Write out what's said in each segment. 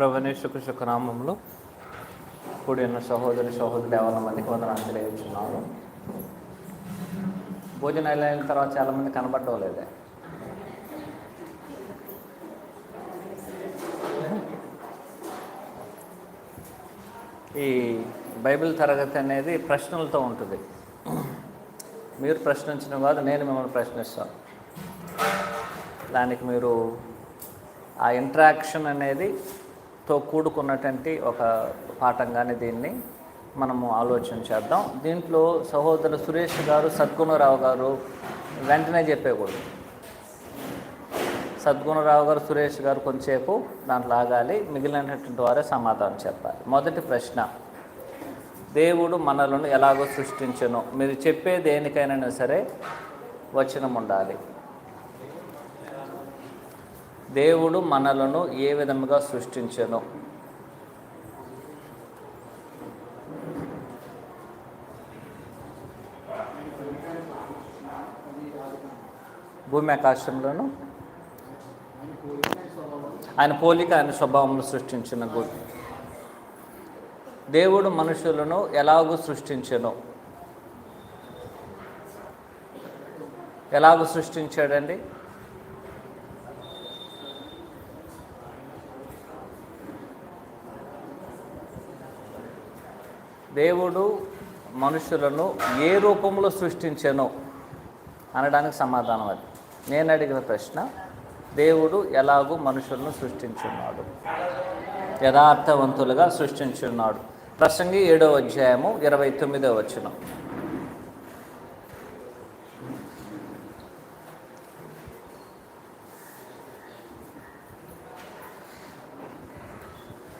ప్రవణేశ్వర నామంలో కూడిన సహోదరి సహోదరులు ఎవరి మందికి వందనాలు తెలియజేస్తున్నాను భోజనాలు అయిన తర్వాత చాలామంది కనబడటం లేదే ఈ బైబిల్ తరగతి అనేది ప్రశ్నలతో ఉంటుంది. మీరు ప్రశ్నించిన కాదు నేను మిమ్మల్ని ప్రశ్నిస్తాను. దానికి మీరు ఆ ఇంట్రాక్షన్ అనేది తో కూడుకున్నటువంటి ఒక పాఠంగానే దీన్ని మనము ఆలోచన చేద్దాం. దీంట్లో సహోదరు సురేష్ గారు సద్గుణరావు గారు వెంటనే చెప్పేకూడదు సద్గుణరావు గారు సురేష్ గారు కొంచెంసేపు దాంట్లో ఆగాలి. మిగిలినటువంటి వారే సమాధానం చెప్పాలి. మొదటి ప్రశ్న దేవుడు మనలను ఎలాగో సృష్టించను? మీరు చెప్పే దేనికైనా సరే వచనం ఉండాలి. దేవుడు మనలను ఏ విధముగా సృష్టించను? భూమి ఆకాశంలోను ఆయన పోలిక ఆయన స్వభావంలో సృష్టించిన గుడ్ దేవుడు మనుషులను ఎలాగూ సృష్టించను? ఎలాగూ సృష్టించాడండి? దేవుడు మనుషులను ఏ రూపంలో సృష్టించానో అనడానికి సమాధానం అది. నేను అడిగిన ప్రశ్న దేవుడు ఎలాగూ మనుషులను సృష్టించున్నాడు? యథార్థవంతులుగా సృష్టించున్నాడు. ప్రసంగి ఏడవ అధ్యాయము ఇరవై తొమ్మిదవ వచనం.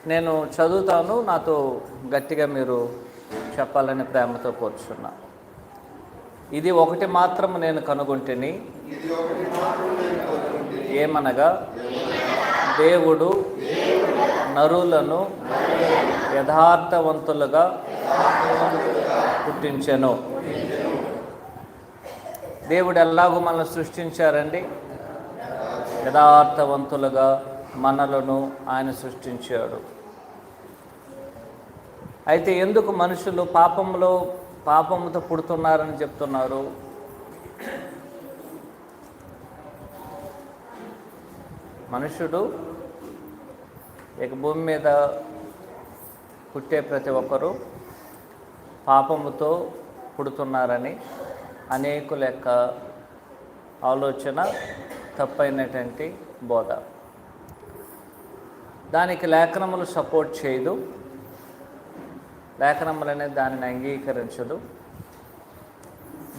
నేను చదువుతాను నాతో గట్టిగా మీరు చెప్పాలని ప్రేమతో కోరుచున్నా. ఇది ఒకటి మాత్రం నేను కనుగొంటిని. ఏమనగా దేవుడు నరులను యథార్థవంతులుగా పుట్టించెను. దేవుడు ఎలాగో మనల్ని సృష్టించారండి? యథార్థవంతులుగా మనలను ఆయన సృష్టించాడు. అయితే ఎందుకు మనుషులు పాపంలో పాపంతో పుడుతున్నారని చెప్తున్నారు? మనుషుడు ఇక భూమి మీద పుట్టే ప్రతి ఒక్కరూ పాపముతో పుడుతున్నారని అనేకుల యొక్క ఆలోచన తప్పైనటువంటి బోధ. దానికి లేఖనములు సపోర్ట్ చేయదు. లేఖనములు అనేది దానిని అంగీకరించదు.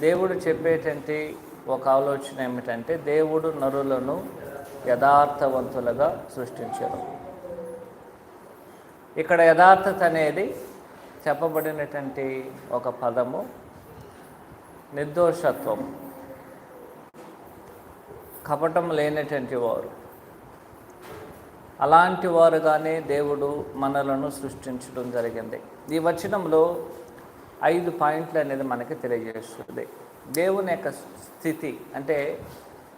దేవుడు చెప్పేటువంటి ఒక ఆలోచన ఏమిటంటే దేవుడు నరులను యథార్థవంతులుగా సృష్టించడం ఇక్కడ యథార్థత అనేది చెప్పబడినటువంటి ఒక పదము నిర్దోషత్వం. కపటం లేనటువంటి వారు. అలాంటి వారుగానే దేవుడు మనలను సృష్టించడం జరిగింది. ఈ వచనంలో ఐదు పాయింట్లు అనేది మనకి తెలియజేస్తుంది. దేవుని యొక్క స్థితి అంటే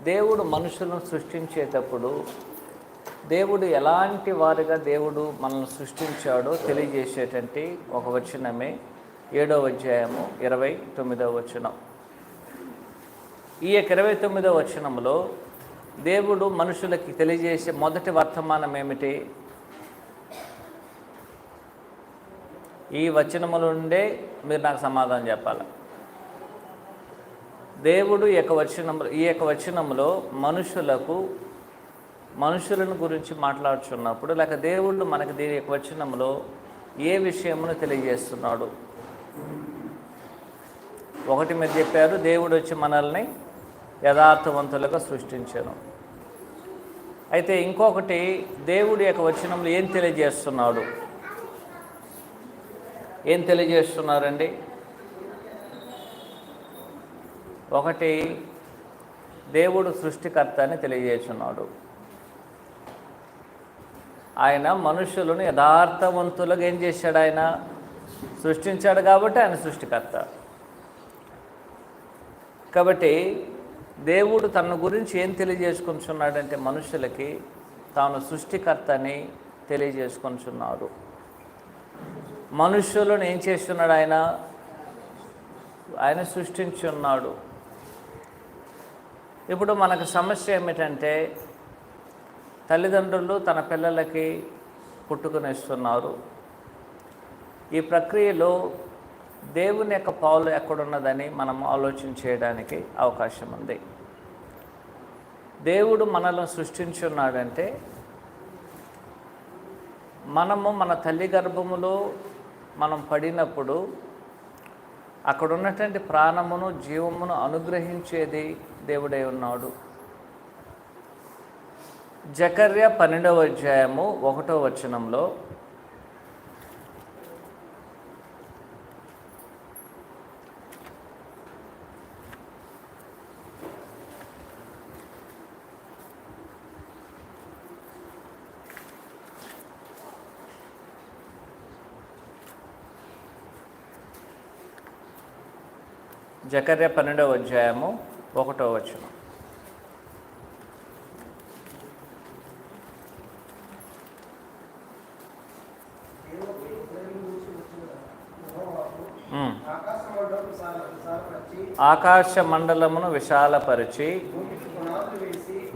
దేవుడు మనుషులను సృష్టించేటప్పుడు దేవుడు ఎలాంటి వారుగా దేవుడు మనల్ని సృష్టించాడో తెలియజేసేటువంటి ఒక వచనమే ఏడవ అధ్యాయము ఇరవై తొమ్మిదవ వచనం. ఈ యొక్క ఇరవై తొమ్మిదవ వచనంలో దేవుడు మనుషులకి తెలియజేసే మొదటి వర్తమానం ఏమిటి? ఈ వచనముల నుండే మీరు నాకు సమాధానం చెప్పాలి. దేవుడు ఈ యొక్క వచనము ఈ యొక్క వచనములో మనుషులకు మనుషులను గురించి మాట్లాడుచున్నప్పుడు లేక దేవుడు మనకి దీని యొక్క వచనంలో ఏ విషయమును తెలియజేస్తున్నాడు? ఒకటి మీరు చెప్పారు దేవుడు వచ్చి మనల్ని యథార్థవంతులుగా సృష్టించాను. అయితే ఇంకొకటి దేవుడి యొక్క వచనంలో ఏం తెలియజేస్తున్నాడు? ఏం తెలియజేస్తున్నారండి? ఒకటి దేవుడు సృష్టికర్త అని తెలియజేస్తున్నాడు. ఆయన మనుషులను యథార్థవంతులుగా ఏం చేశాడు ఆయన? సృష్టించాడు కాబట్టి ఆయన సృష్టికర్త. కాబట్టి దేవుడు తన గురించి ఏం తెలియజేసుకుంటున్నాడంటే మనుషులకి తాను సృష్టికర్తని తెలియజేసుకుంటున్నారు. మనుష్యులను ఏం చేస్తున్నాడు ఆయన? ఆయన సృష్టించి ఉన్నాడు. ఇప్పుడు మనకు సమస్య ఏమిటంటే తల్లిదండ్రులు తన పిల్లలకి పుట్టుకునిస్తున్నారు. ఈ ప్రక్రియలో దేవుని యొక్క పాలు ఎక్కడున్నదని మనం ఆలోచన చేయడానికి అవకాశం ఉంది. దేవుడు మనల్ని సృష్టించున్నాడంటే మనము మన తల్లి గర్భములో మనం పడినప్పుడు అక్కడ ఉన్నటువంటి ప్రాణమును జీవమును అనుగ్రహించేది దేవుడై ఉన్నాడు. జకర్య పన్నెండవ అధ్యాయము ఒకటో వచనంలో జకర్య పన్నెండవ అధ్యాయము ఒకటో వచనం. ఆకాశ మండలమును విశాలపరిచి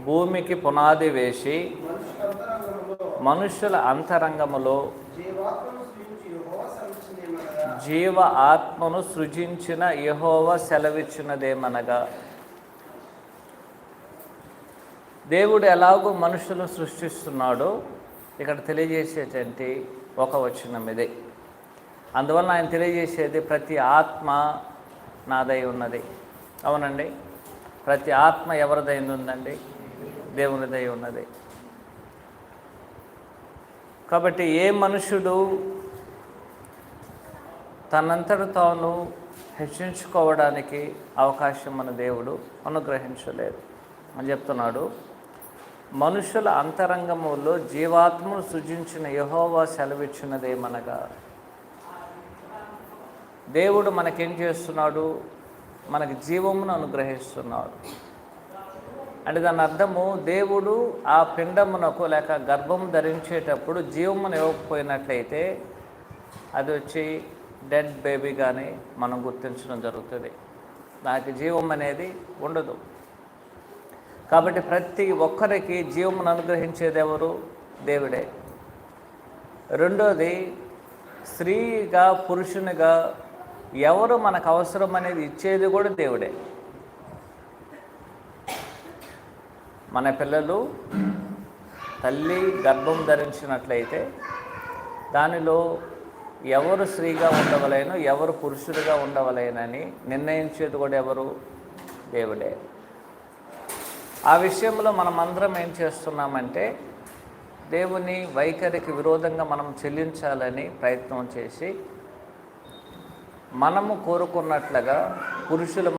భూమికి పునాది వేసి మనుషుల అంతరంగములో జీవాత్మను సృజించి యెహోవా సెలవిచ్చినేమనగా, జీవ ఆత్మను సృజించిన యహోవ సెలవిచ్చినదేమనగా దేవుడు ఎలాగో మనుషులను సృష్టిస్తున్నాడో ఇక్కడ తెలియజేసేటువంటి ఒక వచనం ఇది. అందువల్ల ఆయన తెలియజేసేది ప్రతి ఆత్మ నాదై ఉన్నది. అవునండి? ప్రతి ఆత్మ ఎవరిదైంది ఉందండి? దేవునిదై ఉన్నది. కాబట్టి ఏ మనుషుడు తనంతట తాను హెచ్చించుకోవడానికి అవకాశం మన దేవుడు అనుగ్రహించలేదు. అని చెప్తున్నాడు. మనుషుల అంతరంగములో జీవాత్మను సృజించిన యహోవా సెలవిచ్చినదేమనగా దేవుడు మనకేం చేస్తున్నాడు? మనకి జీవమును అనుగ్రహిస్తున్నాడు. అంటే దాని అర్థము దేవుడు ఆ పిండమునకు లేక గర్భం ధరించేటప్పుడు జీవమును ఇవ్వకపోయినట్లయితే అది వచ్చి డెడ్ బేబీగానే మనం గుర్తించడం జరుగుతుంది. దానికి జీవం అనేది ఉండదు. కాబట్టి ప్రతి ఒక్కరికి జీవమును అనుగ్రహించేదెవరు దేవుడే. రెండోది స్త్రీగా పురుషునిగా ఎవరు మనకు అవసరం అనేది ఇచ్చేది కూడా దేవుడే. మన పిల్లలు తల్లి గర్భం ధరించినట్లయితే దానిలో ఎవరు స్త్రీగా ఉండవలేను ఎవరు పురుషుడిగా ఉండవలేనని నిర్ణయించేది కూడా ఎవరు? దేవుడే. ఆ విషయంలో మనం అందరం ఏం చేస్తున్నామంటే దేవుని వైఖరికి విరోధంగా మనం చెల్లించాలని ప్రయత్నం చేసి మనము కోరుకున్నట్లుగా పురుషుల